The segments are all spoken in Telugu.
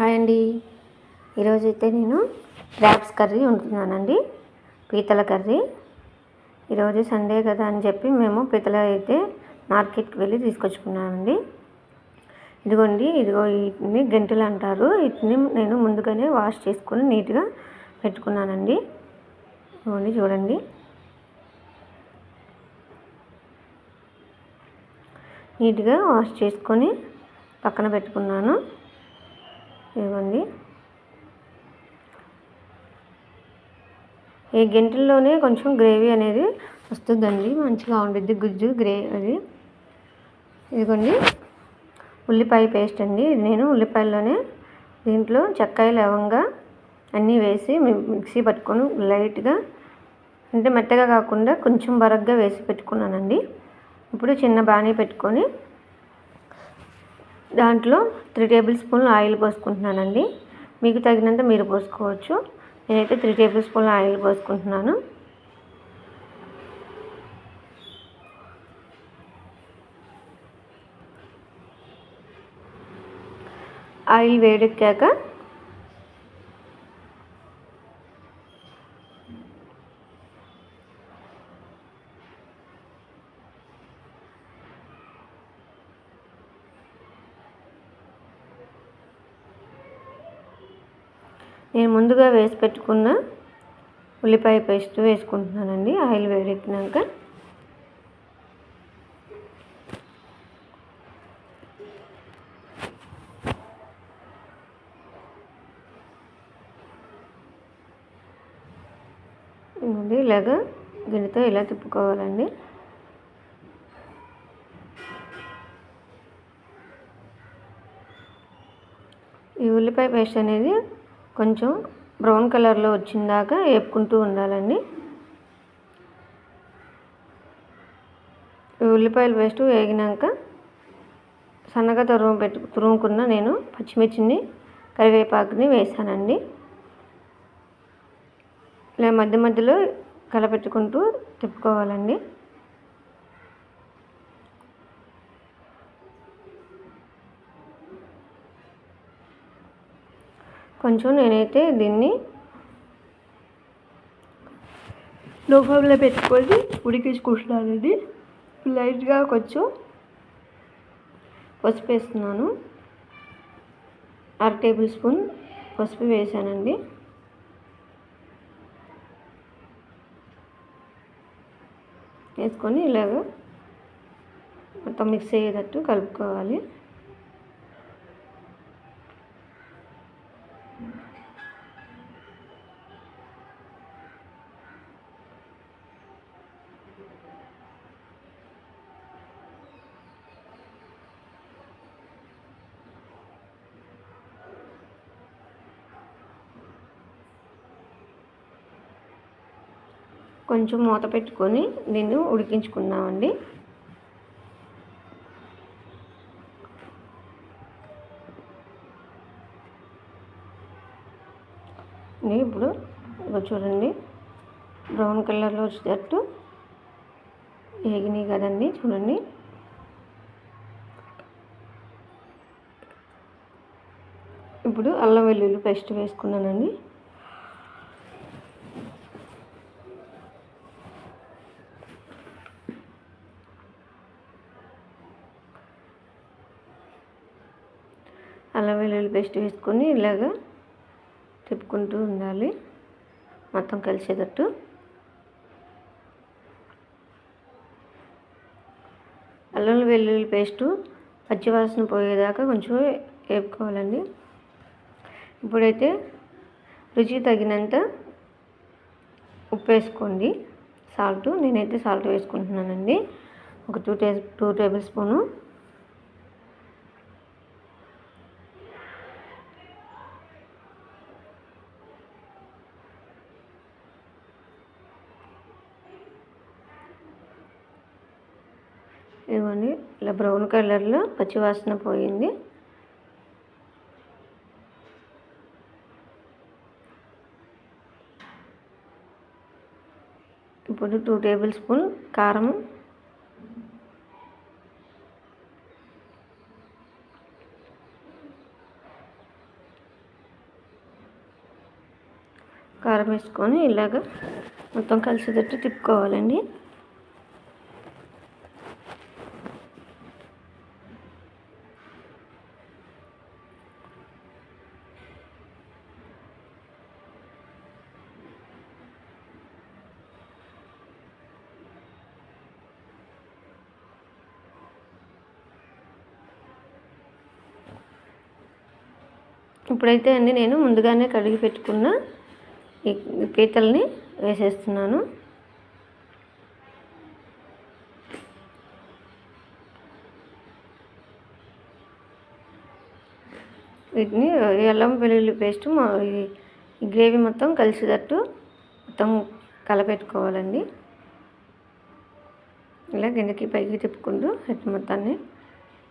హాయ్ అండి. ఈరోజు అయితే నేను క్రాబ్స్ కర్రీ ఉంటున్నానండి పీతల కర్రీ. ఈరోజు సండే కదా అని చెప్పి మేము పీతల అయితే మార్కెట్కి వెళ్ళి తీసుకొచ్చుకున్నానండి ఇదిగోండి ఇదిగో వీటిని గంటలు అంటారు. వీటిని నేను ముందుగానే వాష్ చేసుకొని నీట్గా పెట్టుకున్నానండి. ఇదిగోండి చూడండి. నీట్గా వాష్ చేసుకొని పక్కన పెట్టుకున్నాను. ఇవ్వండి. ఈ గింటల్లోనే కొంచెం గ్రేవీ అనేది వస్తుందండి. మంచిగా ఉండిద్ది గుజ్జు గ్రే అది. ఇదిగోండి. ఉల్లిపాయ పేస్ట్ అండి. నేను ఉల్లిపాయల్లోనే దీంట్లో చెక్కాయ లవంగా అన్నీ వేసి మిక్సీ పట్టుకొని లైట్గా అంటే మెత్తగా కాకుండా కొంచెం బరగ్గా వేసి పెట్టుకున్నానండి. ఇప్పుడు చిన్న బాణీ పెట్టుకొని దాంట్లో త్రీ టేబుల్ స్పూన్లు ఆయిల్ పోసుకుంటున్నానండి. మీకు తగినంత మీరు పోసుకోవచ్చు. నేనైతే త్రీ టేబుల్ స్పూన్లు ఆయిల్ పోసుకుంటున్నాను. ఆయిల్ వేడెక్కాక నేను ముందుగా వేసి పెట్టుకున్న ఉల్లిపాయ పేస్ట్ వేసుకుంటున్నానండి. ఆయిల్ వేడెక్కినాక. ఇలాగా గిన్నెతో ఇలా తిప్పుకోవాలండి? ఈ ఉల్లిపాయ పేస్ట్ అనేది కొంచెం బ్రౌన్ కలర్లో వచ్చిందాక వేపుకుంటూ ఉండాలండి. ఉల్లిపాయలు పేస్ట్ వేగినాక సన్నగా తురుము పెట్టు తురుముకున్న నేను పచ్చిమిర్చిని కరివేపాకుని వేసానండి. ఇలా మధ్య మధ్యలో కలపెట్టుకుంటూ తిప్పుకోవాలండి. కొంచెం నేనైతే దీన్ని లో ఫ్లేమ్లో పెట్టుకొని అది లైట్గా కొంచెం పసుపు వేస్తున్నాను. అర టేబుల్ స్పూన్ పసుపు వేసానండి. వేసుకొని ఇలాగ మొత్తం మిక్స్ అయ్యేటట్టు కలుపుకోవాలి. కొంచెం మూత పెట్టుకొని దీన్ని ఉడికించుకుందామండి. ఇప్పుడు చూడండి బ్రౌన్ కలర్లో వచ్చేటట్టు వేగినాయి కదండి చూడండి. ఇప్పుడు అల్లం వెల్లుల్లి పేస్ట్ వేసుకున్నానండి. అల్లం వెల్లుల్లి పేస్ట్ వేసుకొని ఇలాగా తిప్పుకుంటూ ఉండాలి. మొత్తం కలిసేటట్టు. అల్లం వెల్లుల్లి పేస్టు పచ్చివాసన పోయేదాకా కొంచెం వేపుకోవాలండి. ఇప్పుడైతే రుచి తగినంత ఉప్పు వేసుకోండి సాల్ట్ నేనైతే సాల్ట్ వేసుకుంటున్నానండి. ఒక టూ టే టూ టేబుల్ స్పూను బ్రౌన్ కలర్లో పచ్చివాసన పోయింది. ఇప్పుడు టూ టేబుల్ స్పూన్ కారం. కారం వేసుకొని ఇలాగ మొత్తం కలిసేటట్టు తిప్పుకోవాలండి. ఇప్పుడైతే అండి నేను ముందుగానే కడిగి పెట్టుకున్న ఈ పీతల్ని వేసేస్తున్నాను. వీటిని అల్లం వెల్లుల్లి పేస్ట్ ఈ గ్రేవీ మొత్తం కలిసేటట్టు మొత్తం కలపెట్టుకోవాలండి. ఇలా కిందకి పైకి తిప్పుకుంటూ హెడ్ మొత్తాన్ని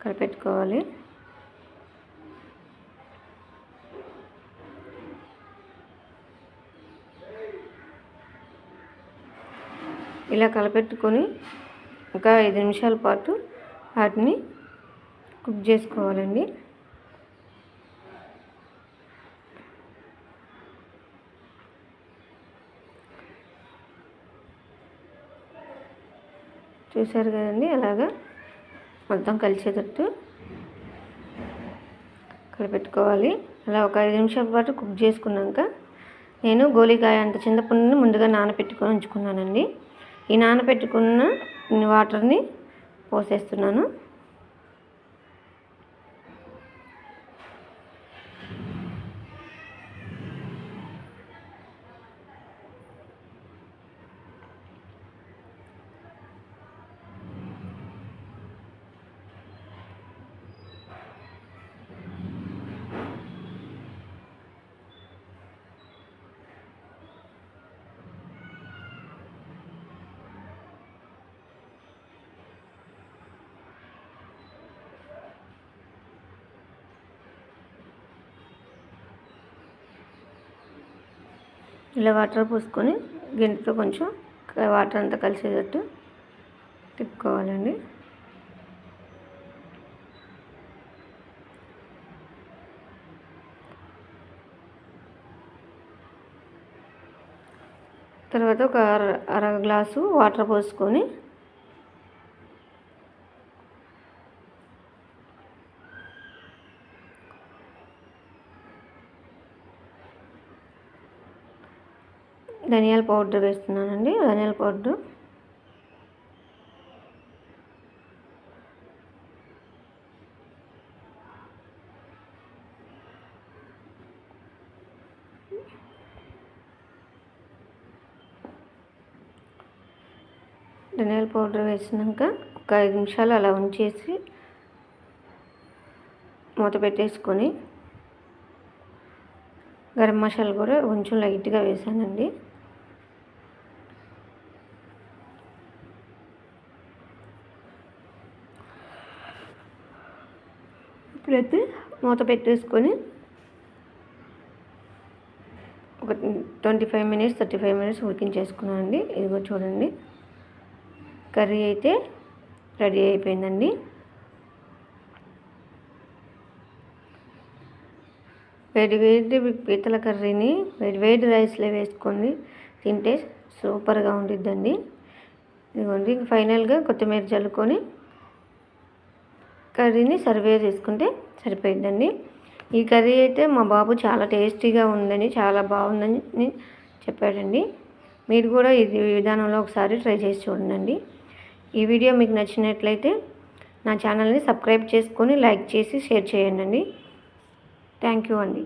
కలిపెట్టుకోవాలి. ఇలా కలపెట్టుకొని ఒక ఐదు నిమిషాల పాటు వాటిని కుక్ చేసుకోవాలండి. చూసారు కదండి అలాగా మొత్తం కలిసేటట్టు కలిపెట్టుకోవాలి. అలా ఒక ఐదు నిమిషాల పాటు కుక్ చేసుకున్నాక నేను గోలికాయ అంత చింతపండుని ముందుగా నానబెట్టుకొని ఉంచుకున్నానండి. ఈ నానబెట్టుకున్న వాటర్ని పోసేస్తున్నాను. ఇలా వాటర్ పోసుకొని గింటతో కొంచెం వాటర్ అంతా కలిసేటట్టు తిప్పుకోవాలండి. తర్వాత ఒక అర అర గ్లాసు వాటర్ పోసుకొని ధనియాల పౌడర్ వేస్తున్నానండి ధనియాల పౌడర్. ధనియాల పౌడర్ వేసినాక ఒక ఐదు నిమిషాలు అలా ఉంచేసి మూత పెట్టేసుకొని గరం మసాలా కూడా కొంచెం లైట్గా వేసానండి. ఇప్పుడైతే మూత పెట్టేసుకొని ఒక twenty five minutes thirty five minutes ఉడికించేసుకున్నానండి ఇదిగో చూడండి. కర్రీ అయితే రెడీ అయిపోయిందండి. వేడి వేడి పీతల కర్రీని వేడి వేడి రైస్లో వేసుకొని తింటే సూపర్గా ఉండిద్దండి. ఇదిగోండి ఫైనల్గా కొత్తిమీర చల్లుకొని కర్రీని సర్వే చేసుకుంటే సరిపోయిందండి. ఈ కర్రీ అయితే మా బాబు చాలా టేస్టీగా ఉందని చాలా బాగుందని చెప్పాడండి. మీరు కూడా ఇది విధానంలో ఒకసారి ట్రై చేసి చూడండి. ఈ వీడియో మీకు నచ్చినట్లయితే నా ఛానల్ని సబ్స్క్రైబ్ చేసుకొని లైక్ చేసి షేర్ చేయండి. థ్యాంక్ యూ అండి.